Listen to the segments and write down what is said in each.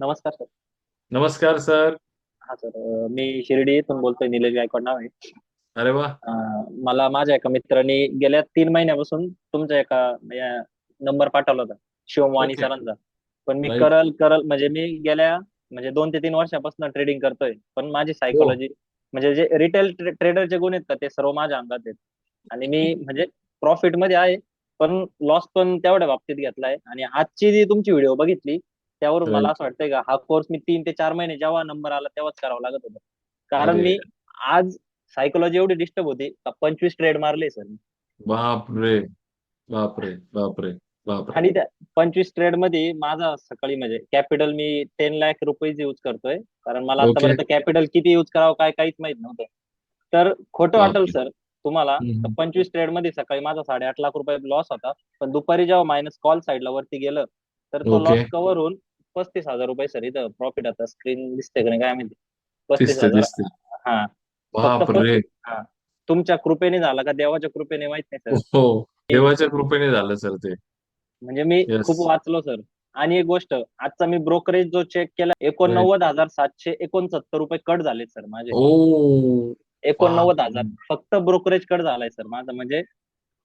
नमस्कार सर. नमस्कार सर. हा सर. मी शिर्डी येथून बोलतोय निलेश गायकवाड नाव आहे. अरे वा. अं, मला माझ्या एका मित्राने गेल्या तीन महिन्यापासून तुमच्या एका नंबर पाठवला होता. शिवमवाणी Okay. सरांचा. पण मी. करल करल म्हणजे मी गेल्या म्हणजे दोन ते तीन वर्षापासून ट्रेडिंग करतोय. पण माझी सायकोलॉजी म्हणजे जे रिटेल ट्रेडरचे गुण आहेत का ते सर्व माझ्या अंगात आहेत. आणि मी म्हणजे प्रॉफिटमध्ये आहे पण लॉस पण तेवढ्या बाबतीत घेतलाय. आणि आजची जी तुमची व्हिडिओ बघितली त्यावरून Right. मला असं वाटतंय का हा कोर्स मी तीन ते चार महिने जेव्हा नंबर आला तेव्हाच करावा लागत होता कारण. मी आज सायकोलॉजी एवढी डिस्टर्ब होती पंचवीस ट्रेड मारले सर बापरे बापरे बापरे बापरे आणि त्या पंचवीस ट्रेडमध्ये माझा सकाळी म्हणजे कॅपिटल मी टेन लाख रुपये यूज करतोय कारण मला. आतापर्यंत कॅपिटल किती यूज करावं काय काहीच माहीत नव्हतं तर खोटं वाटेल. सर तुम्हाला पंचवीस ट्रेडमध्ये सकाळी माझा साडेआठ लाख रुपये लॉस होता पण दुपारी जेव्हा मायनस कॉल साईडला वरती गेलं तर तो. लॉस कव्हर होऊन पस्तीस हजार रुपये सर इथं प्रॉफिट आता स्क्रीन दिसते का नाही काय माहिती? पस्तीस दिसते हजार. दिसते हा. बापरे तुमच्या कृपेने झाला का देवाच्या कृपेने माहीत नाही सर? हो देवाच्या कृपेने झालं सर ते. म्हणजे मी Yes. खूप वाचलो सर. आणि एक गोष्ट आजचा मी ब्रोकरेज जो चेक केला एकोणनव्वद हजार सातशे एकोणसत्तर रुपये कट झाले सर माझे. ओ. एकोणनव्वद. हजार फक्त ब्रोकरेज कट झालाय सर माझं. म्हणजे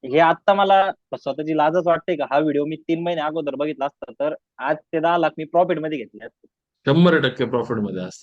हे आता मला स्वतःची लाजच वाटते का? हा व्हिडिओ मी तीन महिने अगोदर बघितला असता तर आज ते दहा लाख मी प्रॉफिटमध्ये घेतले असते शंभर टक्के प्रॉफिटमध्ये असते